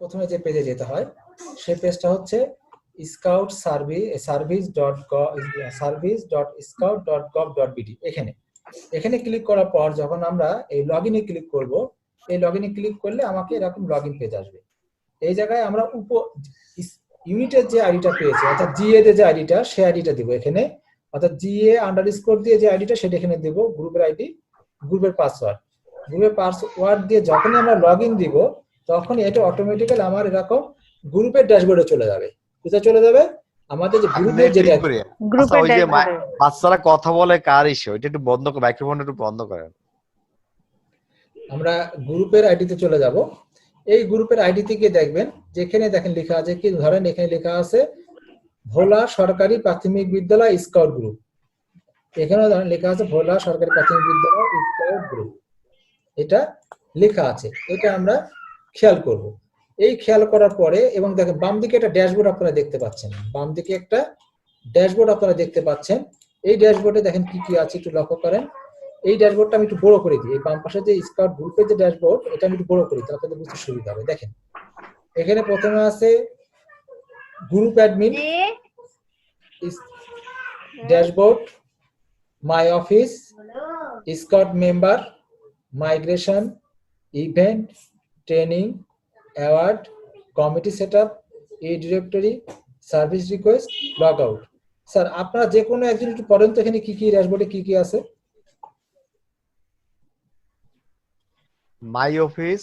প্রথমে যে পেজে যেতে হয় সেই পেজটা হচ্ছে scout service service dot service dot scout dot gov dot BD এখানে। এখানে ক্লিক করার পর যখন আমরা এই লগ ইনে ক্লিক করব, এই লগ ইনে ক্লিক করলে আমাকে এরকম লগ ইন পেজ আসবে। এই জায়গায় আমরা উপ ইউনিটের যে আইডিটা পেয়েছি, অর্থাৎ জিএ যে আইডিটা সেই আইডিটা দিব এখানে। অর্থাৎ জিএ আন্ডার স্কোর দিয়ে যে আইডিটা সেটা এখানে দিব গ্রুপের আইডি গ্রুপের পাসওয়ার্ড গ্রুপের পাসওয়ার্ড দিয়ে যখনই আমরা লগ ইন দিব তখন এটা অটোমেটিক্যালি আমার এরকম গ্রুপের ড্যাশবোর্ডে চলে যাবে। কোথায় চলে যাবে? আমাদের যে গ্রুপের যেটা গ্রুপে আচ্ছা, যে বাচ্চারা কথা বলে কার ইস্যু ওইটা একটু বন্ধ করে মাইক্রোফোন একটু বন্ধ করেন। আমরা গ্রুপের আইডিতে চলে যাব। এই গ্রুপের আইডি থেকে দেখবেন যেখানে দেখেন লেখা আছে কি ধরেন এখানে লেখা আছে ভোলা সরকারি প্রাথমিক বিদ্যালয় স্কাউট গ্রুপ এখানে ধরেন লেখা আছে ভোলা সরকারি প্রাথমিক বিদ্যালয় স্কাউট গ্রুপ এটা লেখা আছে। এটা আমরা খেয়াল করব। এই খেয়াল করার পরে এবং দেখেন বাম দিকে একটা ড্যাশবোর্ড আপনারা দেখতে পাচ্ছেন। বাম দিকে একটা ড্যাশবোর্ড আপনারা দেখতে পাচ্ছেন। এই ড্যাশবোর্ডে দেখেন কি কি আছে একটু লক্ষ্য করেন। এই ড্যাশবোর্ডটা আমি একটু বড় করে দিই। এই বাম পাশে যে স্কাউট গ্রুপের যে ড্যাশবোর্ড এটা আমি একটু বড় করি তাহলে আপনাদের বুঝতে সুবিধা হবে। দেখেন এখানে প্রথমে আছে group admin dashboard my office scout member migration event training, award, committee set up এই directory, service request, log out. Sir, আপনারা যে কোনো একজন একটু পড়েন তো এখানে কি কি ড্যাশবোর্ডে কি কি আছে? My office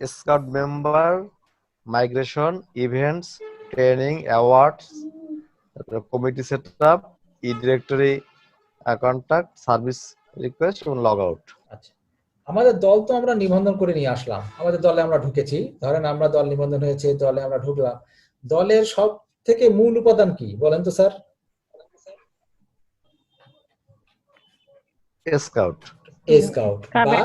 scout member migration events training awards committee set up e directory contact service request এবং লগ আউট আমাদের দল তো আমরা নিবন্ধন করে নিয়ে আসলাম। আমাদের দলে আমরা ঢুকেছি। ধরেন আমরা দল নিবন্ধন হয়েছে দলে আমরা ঢুকলাম। দলের সব থেকে মূল উপাদান কি? বলেন তো স্যার। স্কাউট স্কাউট বা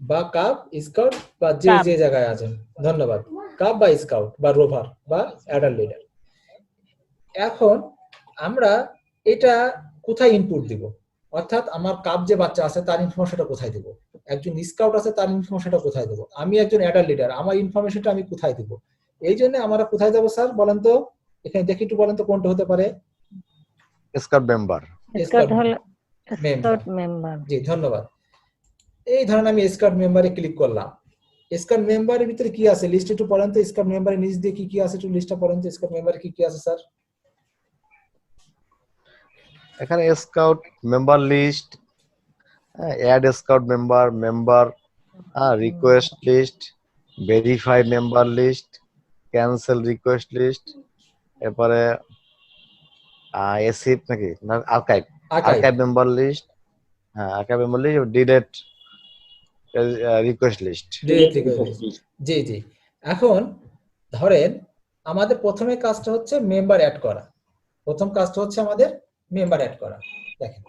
বা কাপ স্কাউট বা যে যে জায়গায় আছেন। ধন্যবাদ। কাপ বা স্কাউট বা রোভার বা অ্যাডাল্ট লিডার এখন আমরা এটা কোথায় ইনপুট দিব? অর্থাৎ আমার কাপ যে বাচ্চা আছে তার ইনফরমেশনটা কোথায় দিব? একজন স্কাউট আছে তার ইনফরমেশনটা কোথায় দেবো? আমি একজন অ্যাডাল্ট লিডার আমার ইনফরমেশনটা আমি কোথায় দিব? এই জন্য আমরা কোথায় যাব স্যার বলেন তো? এখানে দেখি একটু বলেন তো কোনটা হতে পারে? স্কাউট মেম্বার স্কাউট হলো Member. স্কাউট মেম্বার জি ধন্যবাদ। এই ধরেন আমি স্কাউট মেম্বারে ক্লিক করলাম। স্কাউট মেম্বারের ভিতরে কি আছে? লিস্ট একটু পড়েন তো স্কাউট মেম্বারের নিচ দিয়ে কি কি আছে? একটু লিস্টটা পড়েন তো স্কাউট মেম্বারে কি কি আছে স্যার এখানে scout member list add scout member member request list verify member list cancel request list এরপরে এসিপ নাকি? আর্কাইভ আর্কাইভ মেম্বার লিস্ট হ্যাঁ archive member list delete request list জি জি। এখন ধরেন আমাদের প্রথমে কাজটা হচ্ছে মেম্বার অ্যাড করা। প্রথম কাজটা হচ্ছে আমাদের মেম্বার অ্যাড করা। দেখেন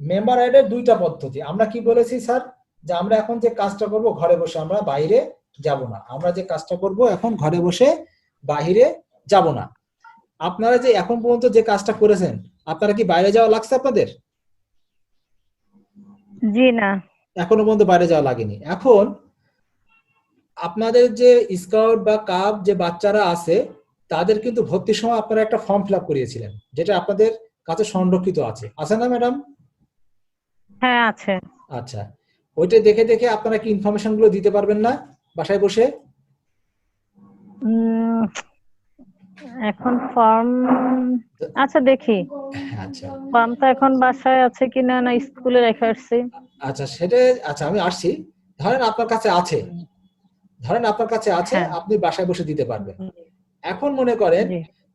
মেম্বার অ্যাডের দুইটা পদ্ধতি। আমরা কি বলেছি স্যার? যে আমরা এখন যে কাজটা করব ঘরে বসে আমরা বাইরে যাব না। আমরা যে কাজটা করব এখন ঘরে বসে বাইরে যাব না। আপনারা যে এখন পর্যন্ত যে কাজটা করেছেন আপনারা কি বাইরে যাওয়া লাগছে আপনাদের? জি না। এখনও পর্যন্ত বাইরে যাওয়া লাগেনি। এখন আপনাদের যে স্কাউট বা কাপ যে বাচ্চারা আছে তাদের কিন্তু ভর্তির সময় আপনারা একটা ফর্ম ফিল আপ করিয়েছিলেন যেটা আপনাদের কাছে সংরক্ষিত আছে। আছে না ম্যাডাম? হ্যাঁ আছে। আচ্ছা। ওইটা দেখে দেখে আপনারা কি ইনফরমেশনগুলো দিতে পারবেন না বাসায় বসে? এখন ফর্ম আচ্ছা দেখি। আচ্ছা। ফর্ম তো এখন বাসায় আছে কিনা না স্কুলে রেখে আসছি। আচ্ছা সেটা আচ্ছা আমি আসছি। ধরেন আপনার কাছে আছে। ধরেন আপনার কাছে আছে হ্যাঁ। আপনি বাসায় বসে দিতে পারবেন। এখন মনে করেন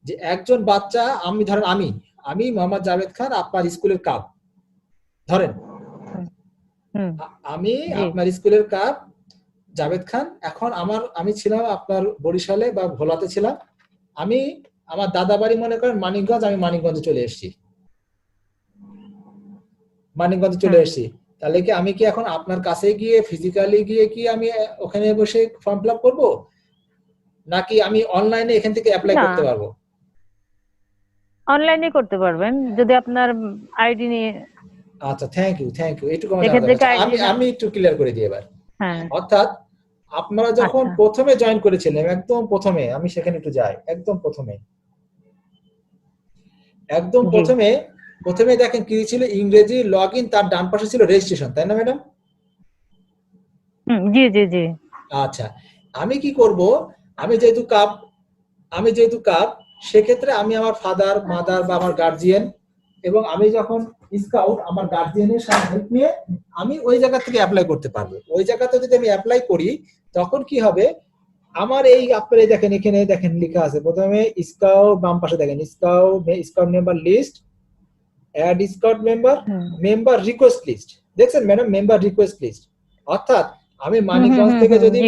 যে একজন বাচ্চা আমি ধরেন আমি আমি মোহাম্মদ জাভেদ খান আপনার স্কুলের কাপ ধরেন। আমি আপনার স্কুলের কাপ জাভেদ খান। এখন আমার আমি ছিলাম আপনার বরিশালে বা ভোলাতে ছিলাম। আমি আমার দাদা বাড়ি মনে করেন মানিকগঞ্জ আমি মানিকগঞ্জে চলে এসেছি। মানিকগঞ্জে চলে হুম। এসেছি। তাহলে কি আমি কি এখন আপনার কাছে গিয়ে ফিজিক্যালি গিয়ে কি আমি ওখানে বসে ফর্ম ফিল আপ করব? নাকি আমি অনলাইনে এখান থেকে অ্যাপ্লাই করতে পারব? অনলাইনে করতে পারবেন যদি আপনার আইডি নিয়ে আচ্ছা থ্যাংক ইউ থ্যাংক ইউ এটুকু আমি আমি একটু ক্লিয়ার করে দিই এবার। হ্যাঁ। অর্থাৎ আপনারা যখন আচ্ছা। প্রথমে জয়েন করেছিলেন একদম প্রথমে আমি সেখানে একটু যাই একদম প্রথমে। একদম প্রথমে প্রথমে দেখেন কি ছিল ইংরেজি লগ ইন তার ডান পাশে ছিল রেজিস্ট্রেশন তাই না ম্যাডাম? জি জি জি। আচ্ছা আমি কি করব আমি যেহেতু কাপ আমি যেহেতু কাপ সেক্ষেত্রে আমি আমার ফাদার মাদার বা আমার গার্জিয়ান এবং আমি যখন স্কাউট আমার গার্জিয়ানের সাথে হেল্প নিয়ে আমি ওই জায়গা থেকে অ্যাপ্লাই করতে পারব। ওই জায়গাতে যদি আমি অ্যাপ্লাই করি তখন কি হবে? আমার এই আপনারা দেখেন এখানে দেখেন লেখা আছে। প্রথমে স্কাউট বাম পাশে দেখেন scout scout member list add scout member member request list দেখছেন ম্যাডাম মেম্বার রিকোয়েস্ট লিস্ট অর্থাৎ আমি মানিকগঞ্জ থেকে যদি।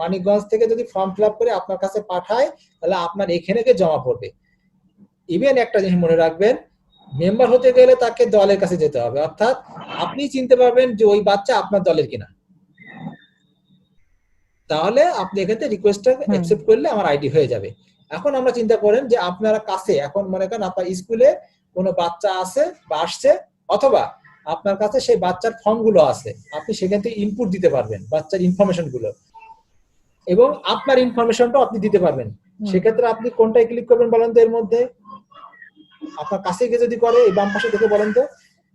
মানিকগঞ্জ থেকে যদি ফর্ম ফিল করে আপনার কাছে পাঠাই তাহলে আপনার এখানে গিয়ে জমা পড়বে। ইভেন একটা জিনিস মনে রাখবেন মেম্বার হতে গেলে তাকে দলের কাছে যেতে হবে। অর্থাৎ আপনি চিনতে পারবেন যে ওই বাচ্চা আপনার দলের কিনা। তাহলে আপনি এখানে রিকোয়েস্টটা হুম। অ্যাকসেপ্ট করলে আমার আইডি হয়ে যাবে। এখন আমরা চিন্তা করেন যে আপনারা কাছে এখন মনে করেন আপনার স্কুলে কোনো বাচ্চা আছে বা আসছে অথবা আপনার কাছে সেই বাচ্চার ফর্মগুলো আছে আপনি সেখান থেকে ইনপুট দিতে পারবেন বাচ্চার ইনফরমেশনগুলো এবং আপনার ইনফরমেশনটাও আপনি দিতে পারবেন। সেক্ষেত্রে আপনি কোনটায় ক্লিক করবেন বলেন তো এর মধ্যে? আপনার কাছে গিয়ে যদি করে এই বাম পাশে দেখে বলেন তো।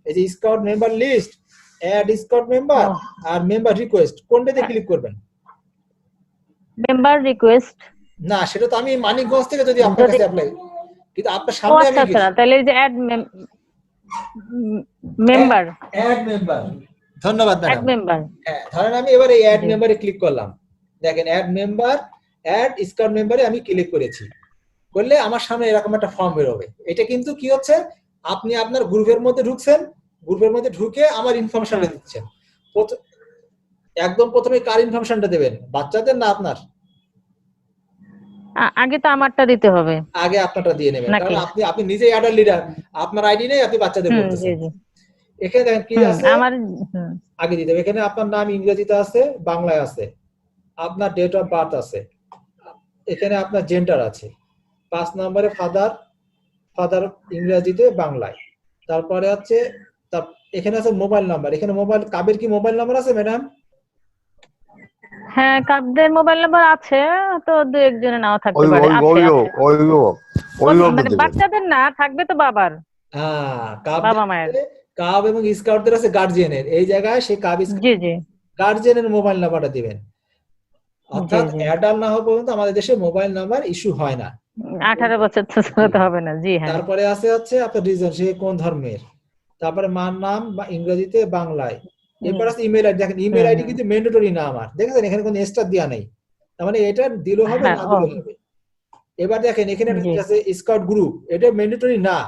এই যে scout member list add scout member আর মেম্বার রিকোয়েস্ট কোনটাতে ক্লিক করবেন? মেম্বার রিকোয়েস্ট না সেটা তো আমি মানিকগঞ্জ থেকে যদি আপনার কাছে অ্যাপ্লাই কিন্তু আপনার সামনে আচ্ছা আমি আচ্ছা তাহলে এই যে অ্যাড মেম্বার অ্যাড মেম্বার ধন্যবাদ অ্যাড ম্যাডাম মেম্বার হ্যাঁ ধরেন আমি এবার এই অ্যাড মেম্বারে ক্লিক করলাম। দেখেন অ্যাড মেম্বার অ্যাড স্কাউট মেম্বারে আমি ক্লিক করেছি। করলে আমার সামনে এরকম একটা ফর্ম বেরোবে। এটা কিন্তু কি হচ্ছে? আপনি আপনার গ্রুপের মধ্যে ঢুকছেন গ্রুপের মধ্যে ঢুকে আমার ইনফরমেশনটা দিচ্ছেন। একদম প্রথমে কার ইনফরমেশনটা দেবেন? বাচ্চাদের না আপনার? আগে তো আমারটা দিতে হবে। আগে আপনারটা দিয়ে নেবেন। কারণ আপনি আপনি নিজেই অ্যাডার লিডার আপনার আইডি নেই আপনি বাচ্চাদের জি এখানে দেখেন কি আছে? আমার আগে দিতে হবে। এখানে আপনার নাম ইংরেজিতে আছে বাংলায় আছে। আপনার ডেট অফ বার্থ আছে। এখানে আপনার জেন্ডার আছে। পাঁচ নম্বরে ফাদার ফাদার ইংরেজিতে বাংলায়। তারপরে হচ্ছে তার- এখানে আছে মোবাইল নাম্বার এখানে মোবাইল কাবের কি মোবাইল নাম্বার আছে ম্যাডাম হ্যাঁ কাপদের মোবাইল নাম্বার আছে তো দু একজনের নাও থাকতে ওই পারে ওই আছে, মানে বাচ্চাদের না থাকবে তো বাবার। হ্যাঁ কাব বাবা মায়ের। কাব এবং স্কাউটদের আছে গার্জিয়ানের এই জায়গায় সেই কাব জি জি। গার্জিয়ানের মোবাইল নাম্বারটা দিবেন। অর্থাৎ। অ্যাডাল্ট না হওয়া পর্যন্ত আমাদের দেশে মোবাইল নাম্বার ইস্যু হয় না। আঠারো বছর তো হতে হবে না জি হ্যাঁ। তারপরে আছে হচ্ছে আপনার রিজন সে কোন ধর্মের? তারপরে মার নাম বা ইংরেজিতে বাংলায়। এরপর আছে ইমেল আইডি দেখেন ইমেল আইডি কিন্তু ম্যান্ডেটরি না আমার। দেখেন এখানে কোনো স্টার দেওয়া নেই। তার মানে এটা দিলেও হবে হ্যাঁ, না। দিলেও হবে। এবার দেখেন এখানে একটা আছে স্কাউট গ্রুপ এটা ম্যান্ডেটরি না।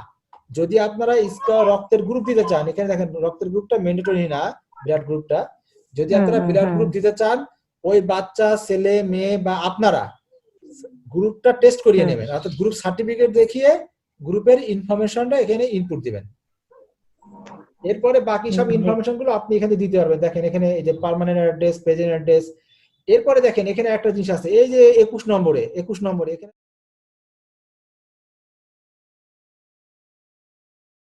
যদি আপনারা স্কাউট রক্তের গ্রুপ দিতে চান এখানে দেখেন রক্তের গ্রুপটা ম্যান্ডেটরি না বিরাট গ্রুপটা যদি আপনারা বিরাট গ্রুপ দিতে চান ওই বাচ্চা ছেলে মেয়ে বা আপনারা গ্রুপটা টেস্ট করিয়ে নেবেন। অর্থাৎ গ্রুপ সার্টিফিকেট দেখিয়ে গ্রুপের ইনফরমেশনটা এখানে ইনপুট দিবেন। এরপরে বাকি সব ইনফরমেশনগুলো আপনি এখানে দিতে পারবেন। দেখেন এখানে এই যে পার্মানেন্ট অ্যাড্রেস প্রেজেন্ট অ্যাড্রেস এরপরে দেখেন এখানে একটা জিনিস আছে। এই যে একুশ নম্বরে একুশ নম্বরে এখানে